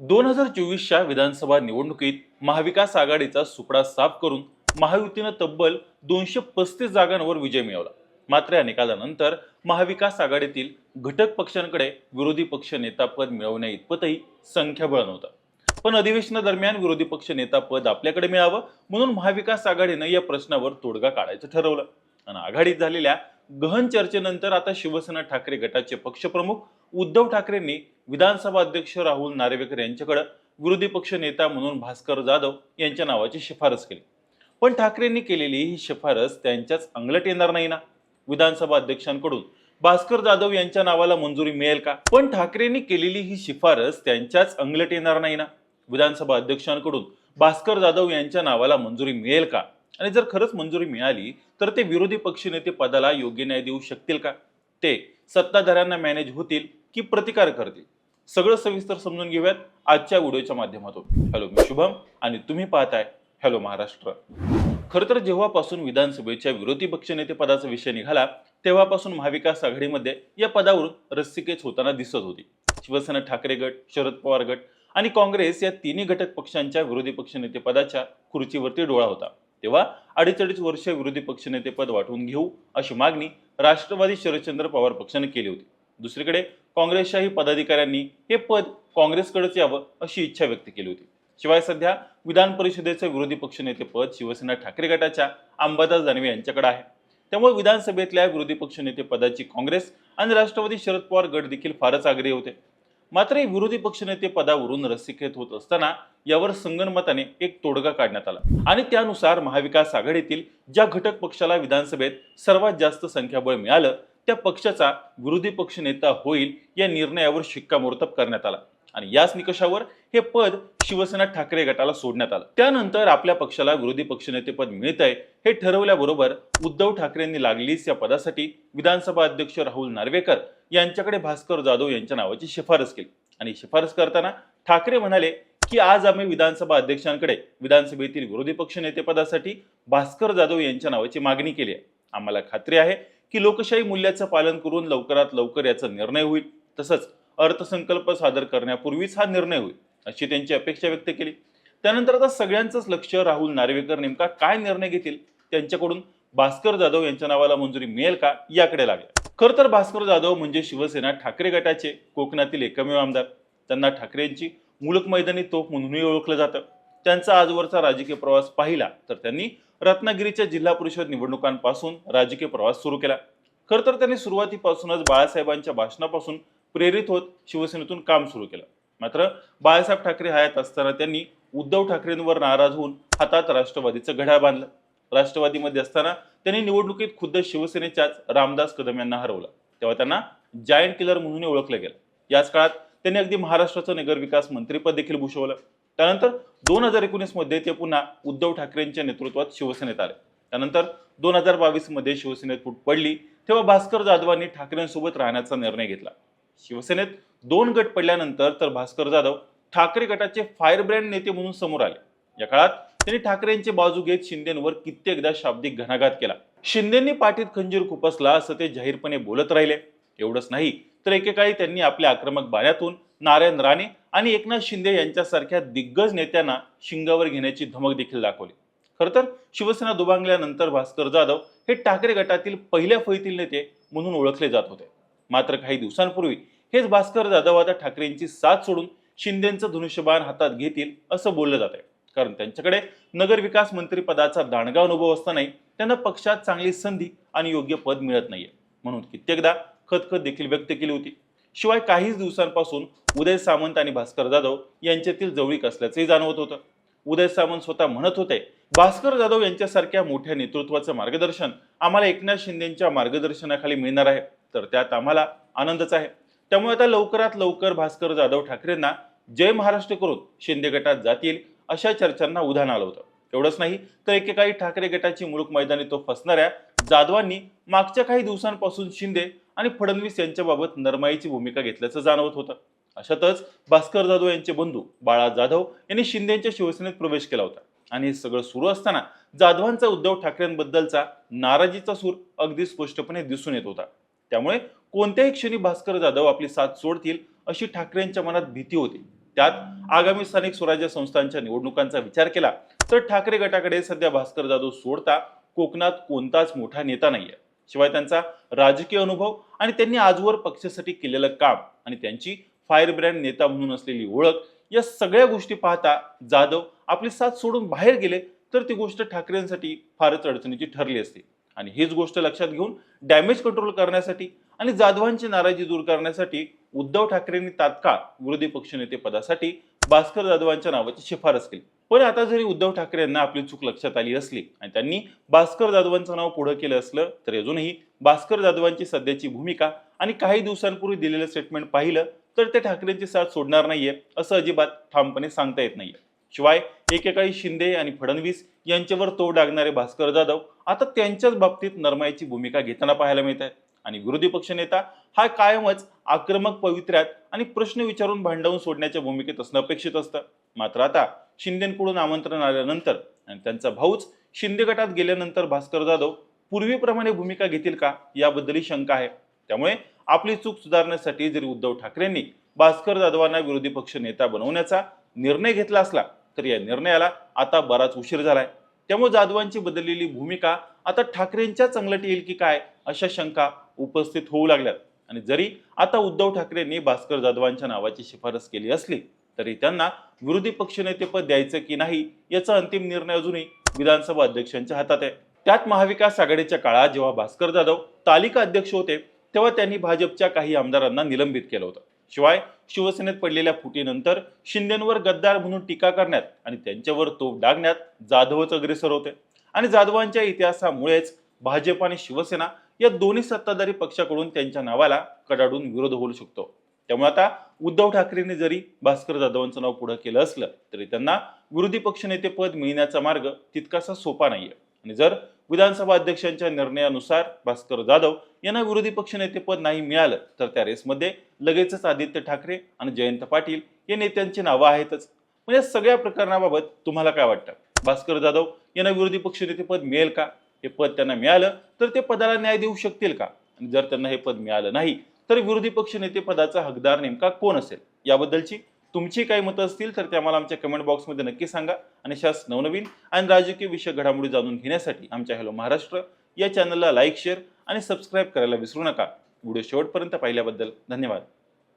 दोन हजार चोवीसच्या विधानसभा निवडणुकीत महाविकास आघाडीचा सुपडा साफ करून महायुतीनं तब्बल दोनशे पस्तीस जागांवर विजय मिळवला. मात्र या निकालानंतर महाविकास आघाडीतील घटक पक्षांकडे विरोधी पक्ष नेतापद मिळवण्या इतपतही संख्याबळ नव्हतं. पण अधिवेशनादरम्यान विरोधी पक्ष नेतापद आपल्याकडे मिळावं म्हणून महाविकास आघाडीनं या प्रश्नावर तोडगा काढायचं ठरवलं. आणि आघाडीत झालेल्या गहन चर्चेनंतर आता शिवसेना ठाकरे गटाचे पक्षप्रमुख उद्धव ठाकरेंनी विधानसभा अध्यक्ष राहुल नार्वेकर यांच्याकडे विरोधी पक्ष नेता म्हणून भास्कर जाधव यांच्या नावाची शिफारस केली. पण ठाकरेंनी केलेली ही शिफारस त्यांच्याच अंगलट येणार नाही ना? विधानसभा अध्यक्षांकडून भास्कर जाधव यांच्या नावाला मंजुरी मिळेल का? पण ठाकरेंनी केलेली ही शिफारस त्यांच्याच अंगलट येणार नाही ना? विधानसभा अध्यक्षांकडून भास्कर जाधव यांच्या नावाला मंजुरी मिळेल का? आणि जर खरंच मंजुरी मिळाली तर ते विरोधी पक्षनेते पदाला योग्य न्याय देऊ शकतील का? ते सत्ताधाऱ्यांना मॅनेज होतील की प्रतिकार करतील? सगळं सविस्तर समजून घेऊयात आजच्या व्हिडिओच्या माध्यमातून. हॅलो मी शुभम आणि तुम्ही पाहताय हॅलो महाराष्ट्र. खरं तर जेव्हापासून विधानसभेच्या विरोधी पक्षनेते पदाचा विषय निघाला तेव्हापासून महाविकास आघाडीमध्ये या पदावरून रस्सीकेच होताना दिसत होती. शिवसेना ठाकरे गट शरद पवार गट आणि काँग्रेस या तिन्ही घटक पक्षांच्या विरोधी पक्षनेते पदाच्या खुर्चीवरती डोळा होता. तेव्हा अडीच अडीच वर्ष विरोधी पक्षनेते पद वाटून घेऊ अशी मागणी राष्ट्रवादी शरदचंद्र पवार पक्षाने केली होती. दुसरीकडे काँग्रेसच्याही पदाधिकाऱ्यांनी हे पद काँग्रेसकडेच यावं अशी इच्छा व्यक्त केली होती. शिवाय सध्या विधान परिषदेचं विरोधी पक्षनेते पद शिवसेना ठाकरे गटाच्या अंबादास दानवे यांच्याकडे आहे. त्यामुळे विधानसभेतल्या विरोधी पक्षनेते पदाची काँग्रेस आणि राष्ट्रवादी शरद पवार गट देखील फारच आग्रही होते. मात्र विरोधी पक्षनेते पदावरून रस्सीखेत होत असताना यावर संगणमताने एक तोडगा काढण्यात आला आणि त्यानुसार महाविकास आघाडीतील ज्या घटक पक्षाला विधानसभेत सर्वात जास्त संख्याबळ मिळालं त्या पक्षाचा विरोधी पक्ष नेता होईल या निर्णयावर शिक्कामोर्तब करण्यात आला. आणि याच निकषावर हे पद शिवसेना ठाकरे गटाला सोडण्यात आलं. त्यानंतर आपल्या पक्षाला विरोधी पक्षनेते पद मिळत आहे हे ठरवल्याबरोबर उद्धव ठाकरेंनी लागलीच या पदासाठी विधानसभा अध्यक्ष राहुल नार्वेकर यांच्याकडे भास्कर जाधव यांच्या नावाची शिफारस केली. आणि शिफारस करताना ठाकरे म्हणाले की आज आम्ही विधानसभा अध्यक्षांकडे विधानसभेतील विरोधी पक्षनेते पदासाठी भास्कर जाधव यांच्या नावाची मागणी केली आहे. आम्हाला खात्री आहे की लोकशाही मूल्याचं पालन करून लवकरात लवकर याचा निर्णय होईल. तसंच अर्थसंकल्प सादर करण्यापूर्वीच हा निर्णय होईल अशी त्यांची अपेक्षा व्यक्त केली. त्यानंतर आता सगळ्यांचंच लक्ष राहुल नार्वेकर नेमका काय निर्णय घेतील? त्यांच्याकडून भास्कर जाधव यांच्या नावाला मंजुरी मिळेल का? याकडे लागले. खर तर भास्कर जाधव म्हणजे शिवसेना ठाकरे गटाचे कोकणातील एकमेव आमदार. त्यांना ठाकरेंची मुलक मैदानी तोफ म्हणूनही ओळखलं जातं. त्यांचा आजवरचा राजकीय प्रवास पाहिला तर त्यांनी रत्नागिरीच्या जिल्हा परिषद निवडणुकांपासून राजकीय प्रवास सुरू केला. खरं तर त्यांनी सुरुवातीपासूनच बाळासाहेबांच्या भाषणापासून प्रेरित होत शिवसेनेतून काम सुरू केलं. मात्र बाळासाहेब ठाकरे हयात असताना त्यांनी उद्धव ठाकरेंवर नाराज होऊन हातात राष्ट्रवादीचं घड्याळ बांधलं. राष्ट्रवादीमध्ये असताना त्यांनी निवडणुकीत खुद्द शिवसेनेच्याच रामदास कदम यांना हरवलं. तेव्हा त्यांना जायंट किलर म्हणून ओळखलं गेलं. याच काळात त्यांनी अगदी महाराष्ट्राचं नगरविकास मंत्रीपद देखील भूषवलं. त्यानंतर दोन हजार एकोणीसमध्ये ते पुन्हा उद्धव ठाकरेंच्या नेतृत्वात शिवसेनेत आले. त्यानंतर दोन हजार बावीसमध्ये शिवसेनेत फूट पडली तेव्हा भास्कर जाधवांनी ठाकरेंसोबत राहण्याचा निर्णय घेतला. शिवसेनेत दोन गट पडल्यानंतर तर भास्कर जाधव ठाकरे गटाचे फायरब्रँड नेते म्हणून समोर आले. या काळात त्यांनी ठाकरेंची बाजू घेत शिंदेवर कित्येकदा शाब्दिक घणाघात केला. शिंदेंनी पाठीत खंजीर खुपसला असं ते जाहीरपणे बोलत राहिले. एवढंच नाही तर एकेकाळी त्यांनी आपल्या आक्रमक बाण्यातून नारायण राणे आणि एकनाथ शिंदे यांच्यासारख्या दिग्गज नेत्यांना शिंगावर घेण्याची धमक देखील दाखवली. खरं तर शिवसेना दुबांगल्यानंतर भास्कर जाधव हे ठाकरे गटातील पहिल्या फळीतील नेते म्हणून ओळखले जात होते. मात्र काही दिवसांपूर्वी हेच भास्कर जाधव आता ठाकरेंची साथ सोडून शिंदेचं धनुष्यबाण हातात घेतील असं बोललं जात आहे कारण त्यांच्याकडे नगरविकास मंत्रीपदाचा दांडगा अनुभव असतानाही त्यांना पक्षात चांगली संधी आणि योग्य पद मिळत नाहीये. म्हणून कित्येकदा खतखत देखील व्यक्त केली होती. शिवाय काहीच दिवसांपासून उदय सामंत आणि भास्कर जाधव यांच्यातील जवळीक असल्याचंही जाणवत होतं. उदय सामंत स्वतः म्हणत होते भास्कर जाधव यांच्यासारख्या मोठ्या नेतृत्वाचं मार्गदर्शन आम्हाला एकनाथ शिंदेच्या मार्गदर्शनाखाली मिळणार आहे. तर त्यात आम्हाला आनंदच आहे. त्यामुळे आता लवकरात लवकर भास्कर जाधव ठाकरेंना जय महाराष्ट्र करून शिंदे गटात जातील अशा चर्चांना उधाण आलं होतं. एवढंच नाही तर एकेकाळी ठाकरे गटाची मुळूक मैदानी तो फसणाऱ्या जाधवांनी मागच्या काही दिवसांपासून शिंदे आणि फडणवीस यांच्याबाबत नरमाईची भूमिका घेतल्याचं जाणवत होतं. अशातच भास्कर जाधव यांचे बंधू बाळा जाधव यांनी शिंदेच्या शिवसेनेत प्रवेश केला होता. आणि हे सगळं सुरू असताना जाधवांचा उद्धव ठाकरेंबद्दलचा नाराजीचा सूर अगदी स्पष्टपणे दिसून येत होता. त्यामुळे कोणत्याही क्षणी भास्कर जाधव आपली साथ सोडतील अशी ठाकरेंच्या मनात भीती होती. त्यात आगामी स्थानिक स्वराज्य संस्थांच्या निवडणुकांचा विचार केला तर ठाकरे गटाकडे सध्या भास्कर जाधव सोडता कोकणात कोणताच मोठा नेता नाहीये. शिवाय त्यांचा राजकीय अनुभव आणि त्यांनी आजवर पक्षासाठी केलेलं काम आणि त्यांची फायर ब्रँड नेता म्हणून असलेली ओळख या सगळ्या गोष्टी पाहता जाधव आपली साथ सोडून बाहेर गेले तर ती गोष्ट ठाकरेंसाठी फारच अडचणीची ठरली असती. आणि हीच गोष्ट लक्षात घेऊन डॅमेज कंट्रोल करण्यासाठी आणि जाधवांची नाराजी दूर करण्यासाठी उद्धव ठाकरेंनी तात्काळ विरोधी पक्षनेते पदासाठी भास्कर जाधवांच्या नावाची शिफारस केली. पण आता जरी उद्धव ठाकरे यांना आपली चूक लक्षात आली असली आणि त्यांनी भास्कर जाधवांचं नाव पुढं केलं असलं तरी अजूनही भास्कर जाधवांची सध्याची भूमिका आणि काही दिवसांपूर्वी दिलेलं स्टेटमेंट पाहिलं तर ते ठाकरेंची साथ सोडणार नाहीये असं अजिबात ठामपणे सांगता येत नाहीये. शिवाय एकेकाळी शिंदे आणि फडणवीस यांच्यावर तोड डागणारे भास्कर जाधव आता त्यांच्याच बाबतीत नरमाईची भूमिका घेताना पाहायला मिळत आहे आणि विरोधी पक्षनेता हा कायमच आक्रमक पवित्र्यात आणि प्रश्न विचारून भांडवून सोडण्याच्या भूमिकेत असणं अपेक्षित असतं. मात्र आता शिंदेकडून आमंत्रण आल्यानंतर आणि त्यांचा भाऊच शिंदे गटात गेल्यानंतर भास्कर जाधव पूर्वीप्रमाणे भूमिका घेतील का याबद्दलही शंका आहे. त्यामुळे आपली चूक सुधारण्यासाठी जरी उद्धव ठाकरेंनी भास्कर जाधवांना विरोधी पक्ष नेता बनवण्याचा निर्णय घेतला असला तर या निर्णयाला आता बराच उशीर झालाय. त्यामुळे जाधवांची बदललेली भूमिका आता ठाकरेंच्या अंगलट येईल की काय अशा शंका उपस्थित होऊ लागल्यात. आणि जरी आता उद्धव ठाकरेंनी भास्कर जाधवांच्या नावाची शिफारस केली असली तरी त्यांना विरोधी पक्षनेतेपद द्यायचं की नाही याचा अंतिम निर्णय अजूनही विधानसभा अध्यक्षांच्या हातात आहे. त्यात महाविकास आघाडीच्या काळात जेव्हा भास्कर जाधव तालिका अध्यक्ष होते तेव्हा त्यांनी भाजपच्या काही आमदारांना निलंबित केलं होतं. शिवाय शिवसेनेत पडलेल्या फुटीनंतर शिंदेंवर गद्दार म्हणून टीका करण्यात आणि त्यांच्यावर तोफ डागण्यात जाधवच अग्रेसर होते. आणि जाधवांच्या इतिहासामुळेच भाजप आणि शिवसेना या दोन्ही सत्ताधारी पक्षाकडून त्यांच्या नावाला कडाडून विरोध होऊ शकतो. त्यामुळे आता उद्धव ठाकरेंनी जरी भास्कर जाधवांचं नाव पुढं केलं असलं तरी त्यांना विरोधी पक्षनेते पद मिळण्याचा मार्ग तितकासा सोपा नाहीये. आणि जर विधानसभा अध्यक्षांच्या निर्णयानुसार भास्कर जाधव यांना विरोधी पक्षनेते पद नाही मिळालं तर त्या रेसमध्ये लगेचच आदित्य ठाकरे आणि जयंत पाटील या नेत्यांची नावं आहेतच. म्हणजे सगळ्या प्रकरणाबाबत तुम्हाला काय वाटतं? भास्कर जाधव यांना विरोधी पक्षनेते पद मिळेल का? हे पद त्यांना मिळालं तर ते पदाला न्याय देऊ शकतील का? आणि जर त्यांना हे पद मिळालं नाही तर विरोधी पक्षनेते पदाचा हकदार नेमका कोण असेल? याबद्दलची तुमची काही मतं असतील तर ते आम्हाला आमच्या कमेंट बॉक्समध्ये नक्की सांगा. आणि शास नवनवीन आणि राजकीय विषय घडामोडी जाणून घेण्यासाठी आमच्या हॅलो महाराष्ट्र या चॅनलला लाईक शेअर आणि सबस्क्राईब करायला विसरू नका. व्हिडिओ शेवटपर्यंत पाहिल्याबद्दल धन्यवाद.